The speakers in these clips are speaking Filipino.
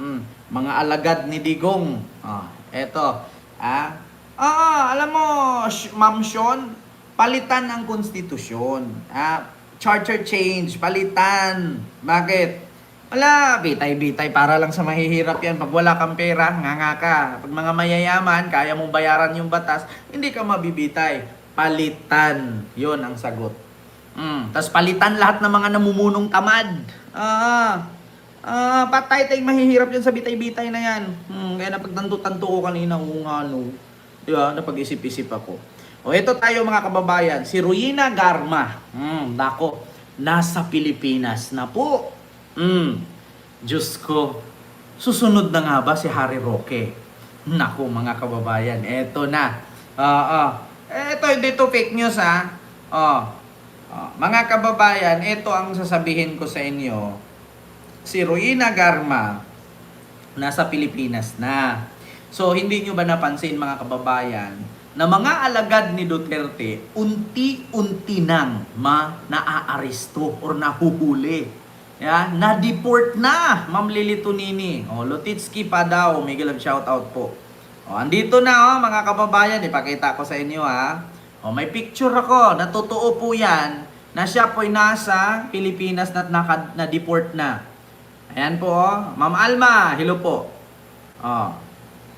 Mm, mga alagad ni Digong. Ah, eto. Ah, ah, alam mo, Ma'am Sean, palitan ang konstitusyon. Ah, charter change, palitan. Bakit? Wala, bitay-bitay para lang sa mahihirap yan. Pag wala kang pera, nga nga ka. Pag mga mayayaman, kaya mong bayaran yung batas, hindi ka mabibitay. Palitan. Yun ang sagot. Mm. Tapos palitan lahat ng mga namumunong tamad. Ah, ah, patay tayong mahihirap yan sa bitay-bitay na yan. Hmm, kaya napagtanto-tanto ko kanina kung ano. Di ba? Napag-isip-isip ako. O ito tayo mga kababayan, si Ruina Garma. Hmm, nako, nasa Pilipinas na po. Hmm, Diyos ko, susunod na nga ba si Harry Roque? Nako mga kababayan, eto na. Ah, ah. Eto, hindi to fake news ha. Oh. Ah, mga kababayan, ito ang sasabihin ko sa inyo. Si Ruina Garma, nasa Pilipinas na. So, hindi nyo ba napansin mga kababayan, na mga alagad ni Duterte, unti-unti nang ma naaaresto or nahuhuli. Yeah, na-deport na, Ma'am Lili Tunini. O, Lutitsky pa daw, may gilag shoutout po. O, andito na oh, mga kababayan, ipakita ko sa inyo ha. O, may picture ako, natotoo po yan, na siya po'y nasa Pilipinas na naka, na-deport na. Ayan po, oh. Ma'am Alma, hello po. Oh.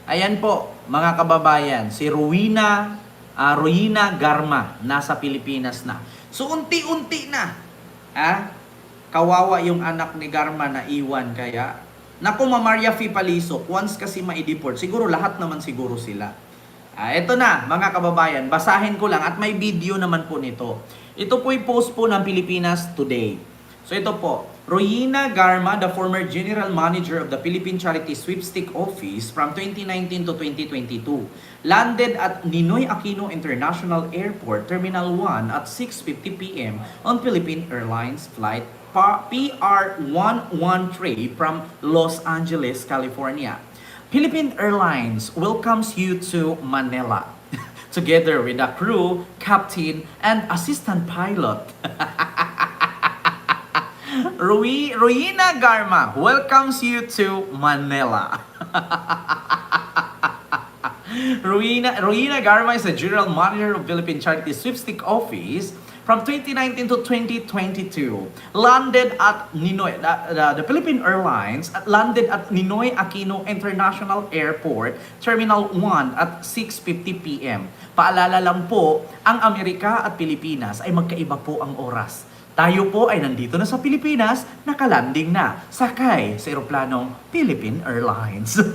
Ayan po, mga kababayan, si Ruina, ah, Ruina Garma, nasa Pilipinas na. So, unti-unti na. Ha? Kawawa yung anak ni Garma na iwan kaya. Naku, Ma Maria Fi Palisok, once kasi ma-deport, siguro lahat naman siguro sila. Ah, ito na, mga kababayan, basahin ko lang at may video naman po nito. Ito po'y post po ng Pilipinas Today. So ito po, Royina Garma, the former general manager of the Philippine Charity Sweepstake Office from 2019 to 2022, landed at Ninoy Aquino International Airport, Terminal 1 at 6.50 p.m. on Philippine Airlines Flight PR113 from Los Angeles, California. Philippine Airlines welcomes you to Manila. Together with the crew, captain, and assistant pilot. Rui, Ruina Garma welcomes you to Manila. Ruina, Ruina Garma is the general manager of Philippine Charity Sweepstake Office from 2019 to 2022. Landed at Ninoy, the, the, the Philippine Airlines landed at Ninoy Aquino International Airport, Terminal 1 at 6.50 p.m. Paalala lang po, ang Amerika at Pilipinas ay magkaiba po ang oras. Tayo po ay nandito na sa Pilipinas, nakalanding na, sakay sa eroplanong Philippine Airlines.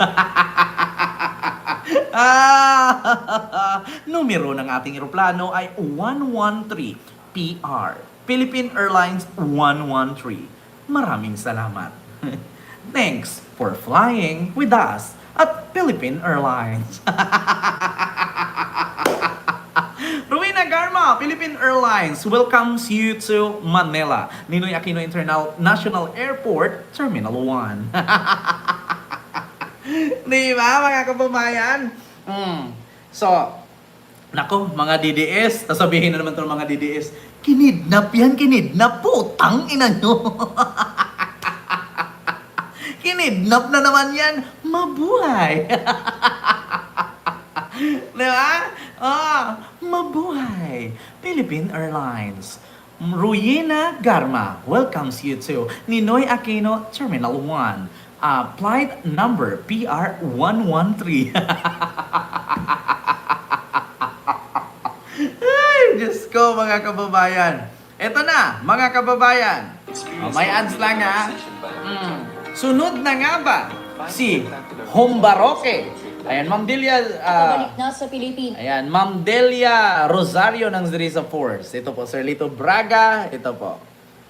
ah, numero ng ating eroplano ay 113 PR. Philippine Airlines 113. Maraming salamat. Thanks for flying with us at Philippine Airlines. Garma, Philippine Airlines welcomes you to Manila, Ninoy Aquino International Airport, Terminal 1. Di ba, mga kababayan? Mm. So, nako, mga DDS, sasabihin na naman ito ng mga DDS, kinidnap yan, kinidnap, putang ina nyo. kinidnap na naman yan, mabuhay. Di ba? Ah, mabuhay. Philippine Airlines. Ruyena Garma welcomes you to Ninoy Aquino Terminal 1. Uh, flight number PR113. Ay, Diyos ko mga kababayan. Eto na, mga kababayan. Oh, may ads lang ha. Mm. Sunod na nga ba si Hombaroque? Ayan, Ma'am Delia, ah, Pabalik na sa Pilipinas. ayan, Ma'am Delia Rosario ng Zerisa Force. Ito po, Sir Lito Braga. Ito po.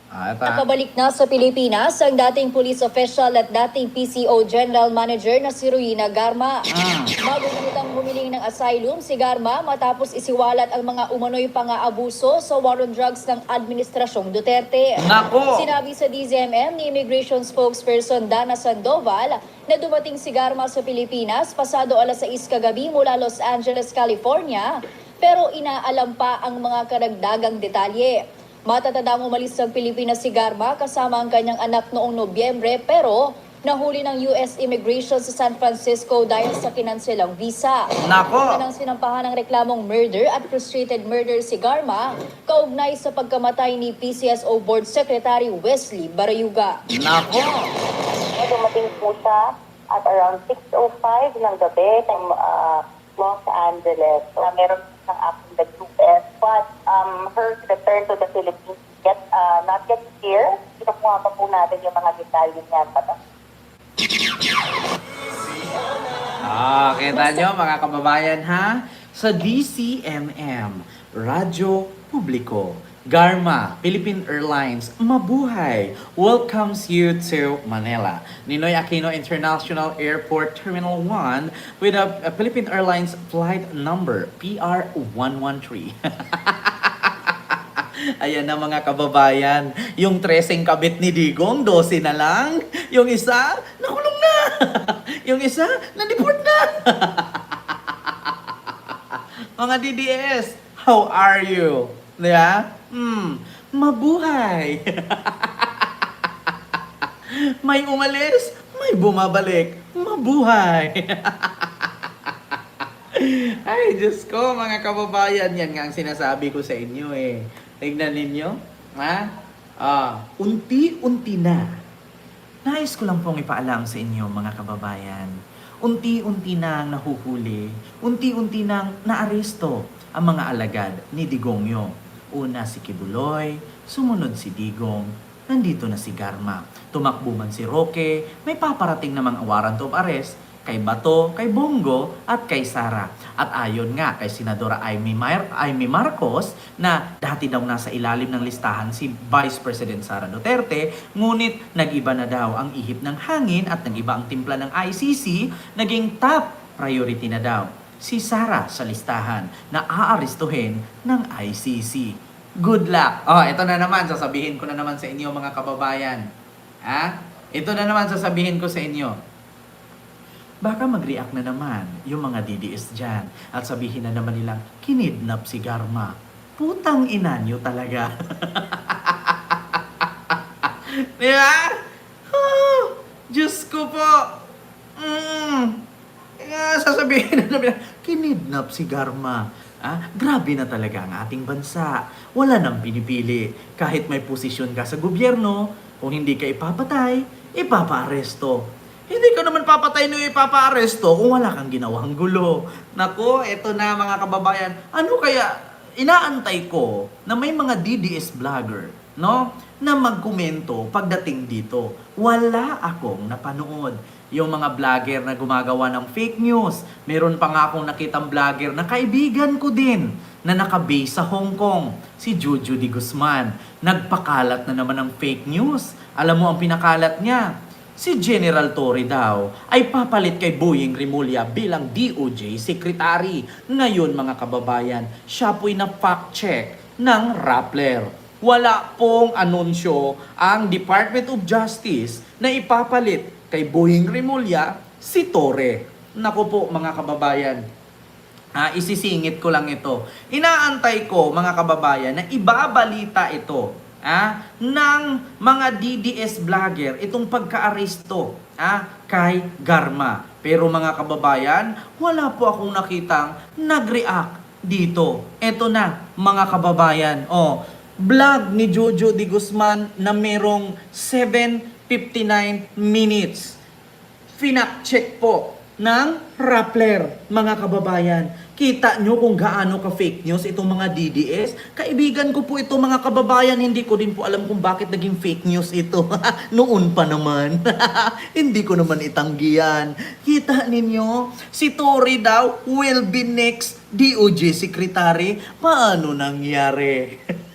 Ah, ito. ha. Nakabalik na sa Pilipinas ang dating police official at dating PCO General Manager na si Ruina Garma. Bago umutang humiling ng asylum si Garma matapos isiwalat ang mga umano'y pang-aabuso sa war on drugs ng Administrasyong Duterte. Nako! Sinabi sa DZMM ni Immigration Spokesperson Dana Sandoval na dumating si Garma sa Pilipinas pasado alas 6 kagabi mula Los Angeles, California pero inaalam pa ang mga karagdagang detalye. Matatandang umalis sa Pilipinas si Garma kasama ang kanyang anak noong Nobyembre pero Nahuli ng US Immigration sa San Francisco dahil sa kinanselang visa. Nako! Nang sinampahan ng reklamong murder at frustrated murder si Garma, kaugnay sa pagkamatay ni PCSO Board Secretary Wesley Barayuga. Nako! Dumating po siya at around 6.05 ng gabi ng uh, Los Angeles. So, meron the US. But um, her return to the Philippines yet, uh, not yet clear. Kinukuha pa po natin yung mga detalye niyan. But, Ah, kita nyo mga kababayan ha? Sa DCMM, Radyo Publiko, Garma, Philippine Airlines, mabuhay, welcomes you to Manila. Ninoy Aquino International Airport Terminal 1 with a, a Philippine Airlines flight number PR113. Ayan na mga kababayan, yung treseng kabit ni Digong, 12 na lang. Yung isa, nakulong na. yung isa, na-deport na. mga DDS, how are you? Diba? Hmm, mabuhay. may umalis, may bumabalik. Mabuhay. Ay, Diyos ko, mga kababayan, yan nga ang sinasabi ko sa inyo eh. Tignan ninyo, ha? Ah, unti-unti na. Nais ko lang pong ipaalam sa inyo, mga kababayan. Unti-unti na nahuhuli, unti-unti nang naaresto ang mga alagad ni Digongyo. Una si Kibuloy, sumunod si Digong, nandito na si Garma. Tumakbo man si Roque, may paparating na mga warrant of arrest kay Bato, kay Bongo, at kay Sara. At ayon nga kay Senadora Amy, Mar- Amy Marcos na dati daw nasa ilalim ng listahan si Vice President Sara Duterte, ngunit nag-iba na daw ang ihip ng hangin at nag-iba ang timpla ng ICC, naging top priority na daw si Sara sa listahan na aarestuhin ng ICC. Good luck! Oh, ito na naman, sasabihin ko na naman sa inyo mga kababayan. Ha? Ito na naman sasabihin ko sa inyo baka mag-react na naman yung mga DDS dyan at sabihin na naman nilang kinidnap si Garma. Putang ina nyo talaga. Di ba? Oh, Diyos ko po. Mm. Sasabihin na naman, kinidnap si Garma. Ah, grabe na talaga ang ating bansa. Wala nang pinipili. Kahit may posisyon ka sa gobyerno, kung hindi ka ipapatay, ipapaaresto. Hindi ka naman papatay no ipapaaresto kung wala kang ginawang gulo. Nako, eto na mga kababayan. Ano kaya inaantay ko na may mga DDS vlogger, no? Na magkomento pagdating dito. Wala akong napanood. Yung mga vlogger na gumagawa ng fake news. Meron pa nga akong nakitang vlogger na kaibigan ko din na nakabase sa Hong Kong, si Jojo Di Guzman. Nagpakalat na naman ng fake news. Alam mo ang pinakalat niya? Si General Torre daw ay papalit kay Boying Rimulya bilang DOJ Secretary. Ngayon mga kababayan, siya po'y na-fact check ng Rappler. Wala pong anunsyo ang Department of Justice na ipapalit kay Boying Rimulya si Torre. Naku po mga kababayan, Ah, isisingit ko lang ito. Inaantay ko, mga kababayan, na ibabalita ito ah, ng mga DDS vlogger itong pagka-aresto ah, kay Garma. Pero mga kababayan, wala po akong nakitang nag-react dito. Ito na, mga kababayan. Oh, vlog ni Jojo Di Guzman na merong 7.59 minutes finak-check po ng Rappler, mga kababayan. Kita nyo kung gaano ka fake news itong mga DDS. Kaibigan ko po ito mga kababayan, hindi ko din po alam kung bakit naging fake news ito. Noon pa naman. hindi ko naman itanggihan. Kita ninyo, si Tory daw will be next DOJ Secretary. Paano nangyari?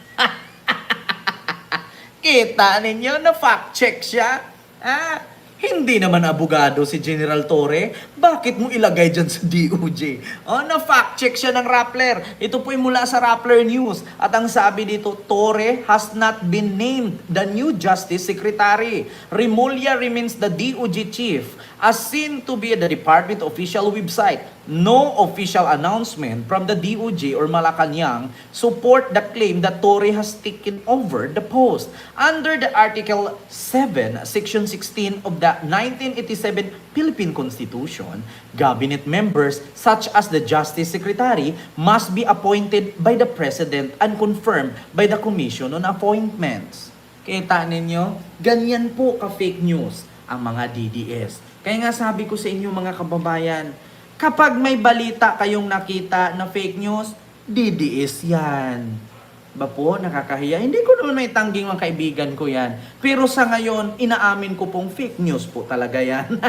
Kita ninyo na fact check siya? Ah, hindi naman abogado si General Torre. Bakit mo ilagay dyan sa DOJ? Oh, na fact check siya ng Rappler. Ito po'y mula sa Rappler News. At ang sabi dito, Torre has not been named the new Justice Secretary. Remulla remains the DOJ chief as seen to be the department official website. No official announcement from the DOJ or Malacanang support the claim that Torre has taken over the post. Under the Article 7, Section 16 of the 1987 Philippine Constitution, cabinet members such as the Justice Secretary must be appointed by the President and confirmed by the Commission on Appointments. Kita ninyo, ganyan po ka-fake news ang mga DDS. Kaya nga sabi ko sa inyo mga kababayan, kapag may balita kayong nakita na fake news, DDS yan. Ba po, nakakahiya. Hindi ko naman may tangging mga kaibigan ko yan. Pero sa ngayon, inaamin ko pong fake news po talaga yan.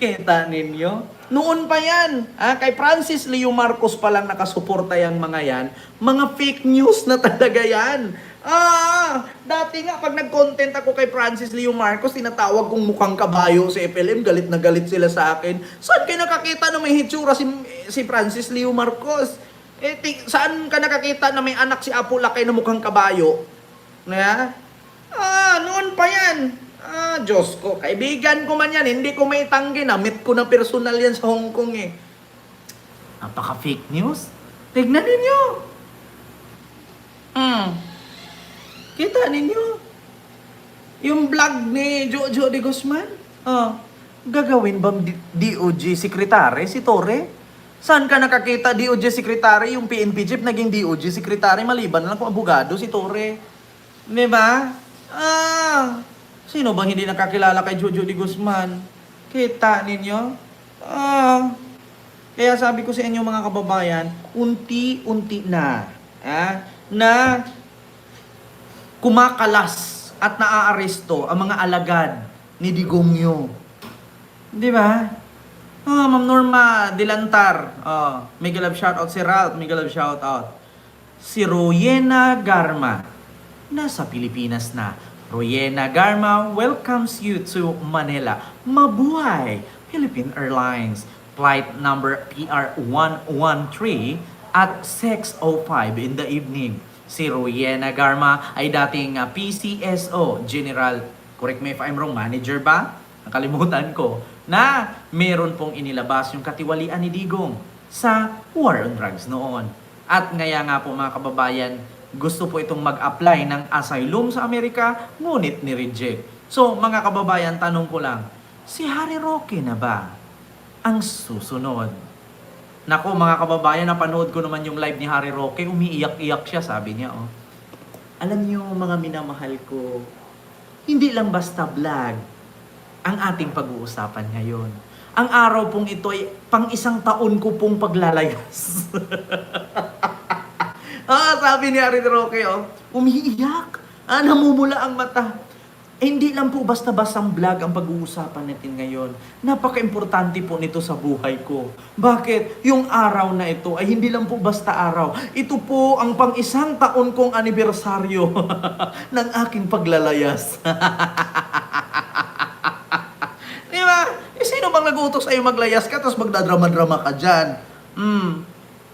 Kita ninyo? Noon pa yan. Ah, kay Francis Leo Marcos pa lang nakasuporta yung mga yan. Mga fake news na talaga yan. Ah, dati nga pag nag-content ako kay Francis Leo Marcos, tinatawag kong mukhang kabayo sa FLM, galit na galit sila sa akin. Saan kayo nakakita na may hitsura si, si Francis Leo Marcos? Eh, ti- saan ka nakakita na may anak si Apo Lakay na mukhang kabayo? Na? Ah, noon pa yan. Ah, Diyos ko. Kaibigan ko man yan. Hindi ko may tanggi. Namit ko na personal yan sa Hong Kong eh. Napaka-fake news. Tignan ninyo. Hmm. Kita ninyo. Yung vlog ni Jojo de Guzman. Oh. Gagawin D- DOJ Secretary si Torre? Saan ka nakakita DOJ Secretary? Yung PNP chief naging DOJ Secretary maliban lang kung abogado si Torre. Di ba? Ah, sino bang hindi nakakilala kay Jojo de Guzman? Kita ninyo? Ah, kaya sabi ko sa inyo mga kababayan, unti-unti na, ah, na kumakalas at naaaresto ang mga alagad ni Digongyo. Di ba? Ah, Ma'am Norma Dilantar. Oh, mega love shoutout si Ralph, mega love shoutout. Si Royena Garma. Nasa Pilipinas na. Royena Garma welcomes you to Manila. Mabuhay! Philippine Airlines. Flight number PR113 at 6.05 in the evening. Si Royena Garma ay dating ah, PCSO General, correct me if I'm wrong, manager ba? Nakalimutan ko, na meron pong inilabas yung katiwalian ni Digong sa war on drugs noon. At ngaya nga po mga kababayan, gusto po itong mag-apply ng asylum sa Amerika, ngunit ni-reject. So mga kababayan, tanong ko lang, si Harry Roque na ba ang susunod? Nako mga kababayan, napanood ko naman yung live ni Harry Roque, umiiyak-iyak siya, sabi niya, oh. Alam niyo mga minamahal ko, hindi lang basta vlog ang ating pag-uusapan ngayon. Ang araw pong ito ay pang isang taon ko pong paglalayas. ah, sabi ni Harry Roque, oh, umiiyak. Ah, namumula ang mata. Eh, hindi lang po basta-bastang vlog ang pag-uusapan natin ngayon. Napaka-importante po nito sa buhay ko. Bakit? Yung araw na ito ay hindi lang po basta araw. Ito po ang pang isang taon kong anibersaryo ng aking paglalayas. Di ba? Eh, sino bang nag-utos sa'yo maglayas ka tapos magdadrama-drama ka dyan? Hmm.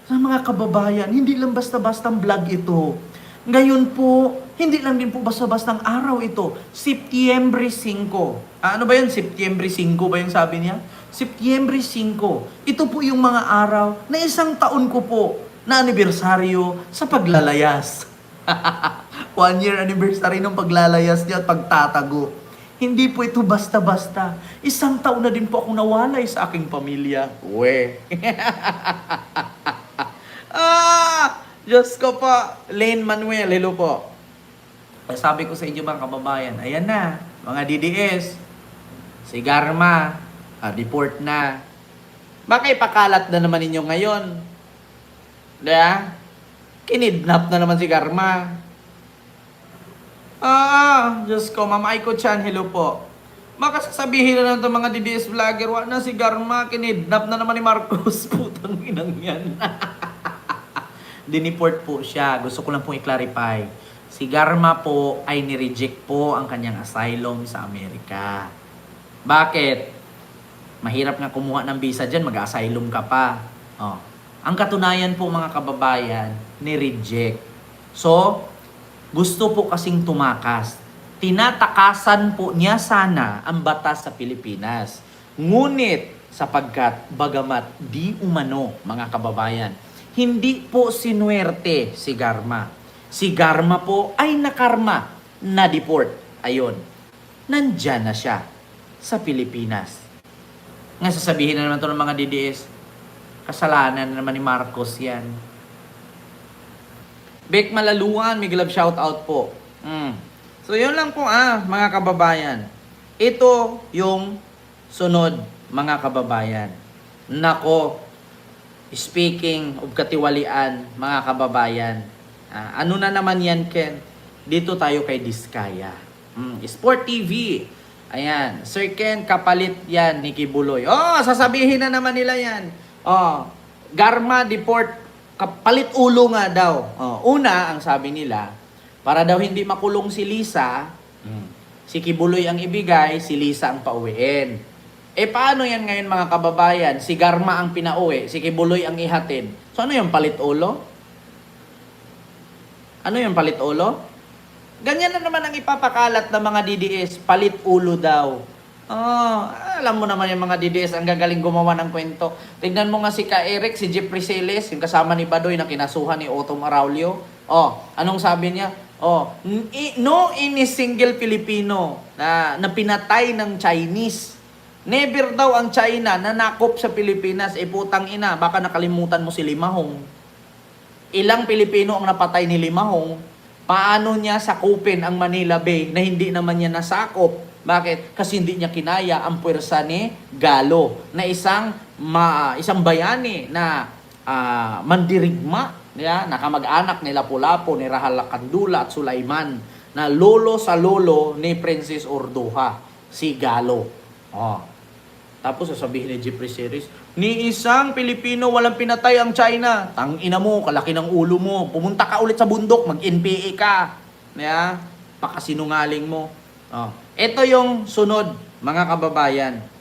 Sa mga kababayan, hindi lang basta-bastang vlog ito. Ngayon po, hindi lang din po basta-bastang araw ito. Septyembre 5. Ah, ano ba yun? Septyembre 5 ba yung sabi niya? Septyembre 5. Ito po yung mga araw na isang taon ko po na anibersaryo sa paglalayas. One year anniversary ng paglalayas niya at pagtatago. Hindi po ito basta-basta. Isang taon na din po akong nawalay sa aking pamilya. We. Diyos ko po. Lane Manuel, hello po. Sabi ko sa inyo mga kababayan, ayan na, mga DDS. Si Garma, ah, deport na. Baka ipakalat na naman ninyo ngayon. Diba? Kinidnap na naman si Garma. Ah, Diyos ko, Mama Aiko Chan, hello po. Baka sasabihin na itong mga DDS vlogger, wa na si Garma, kinidnap na naman ni Marcos. Putang inang yan. Diniport po siya. Gusto ko lang pong i-clarify. Si Garma po ay nireject po ang kanyang asylum sa Amerika. Bakit? Mahirap nga kumuha ng visa dyan, mag-asylum ka pa. Oh. Ang katunayan po mga kababayan, ni-reject. So, gusto po kasing tumakas. Tinatakasan po niya sana ang batas sa Pilipinas. Ngunit, sapagkat bagamat di umano mga kababayan, hindi po sinuwerte si Garma. Si Garma po ay nakarma na deport. Ayon, nandyan na siya sa Pilipinas. Nga sasabihin na naman to ng mga DDS, kasalanan na naman ni Marcos yan. Bek Malaluan, may glove shoutout po. Mm. So yun lang po ah, mga kababayan. Ito yung sunod, mga kababayan. Nako, speaking of katiwalian, mga kababayan. ah, ano na naman yan, Ken? Dito tayo kay Diskaya. Mm, Sport TV. Ayan, Sir Ken, kapalit yan ni Kibuloy. Oh, sasabihin na naman nila yan. Oh, Garma Deport, kapalit ulo nga daw. Oh, una, ang sabi nila, para daw hindi makulong si Lisa, mm, si Kibuloy ang ibigay, si Lisa ang pauwiin. Eh paano yan ngayon mga kababayan? Si Garma ang pinauwi, si Kibuloy ang ihatid. So ano yung palit ulo? Ano yung palit ulo? Ganyan na naman ang ipapakalat ng mga DDS, palit ulo daw. Oh, alam mo naman yung mga DDS, ang gagaling gumawa ng kwento. Tignan mo nga si Ka Eric, si Jeffrey Celes, yung kasama ni Badoy na kinasuhan ni Otto Maraulio. Oh, anong sabi niya? Oh, no any single Filipino na, na pinatay ng Chinese. Never daw ang China na nakop sa Pilipinas. Eh putang ina, baka nakalimutan mo si Limahong. Ilang Pilipino ang napatay ni Limahong? Paano niya sakupin ang Manila Bay na hindi naman niya nasakop? Bakit? Kasi hindi niya kinaya ang puwersa ni Galo na isang ma, isang bayani na ah, mandirigma ya, nakamag-anak ni Lapu-Lapu, ni Rahal Kandula at Sulaiman na lolo sa lolo ni Princess Orduha, si Galo. Oh. Tapos sasabihin ni Jeffrey Series, ni isang Pilipino walang pinatay ang China. Tang ina mo, kalaki ng ulo mo. Pumunta ka ulit sa bundok, mag-NPA ka. Yeah? Pakasinungaling mo. Oh. Ito yung sunod, mga kababayan.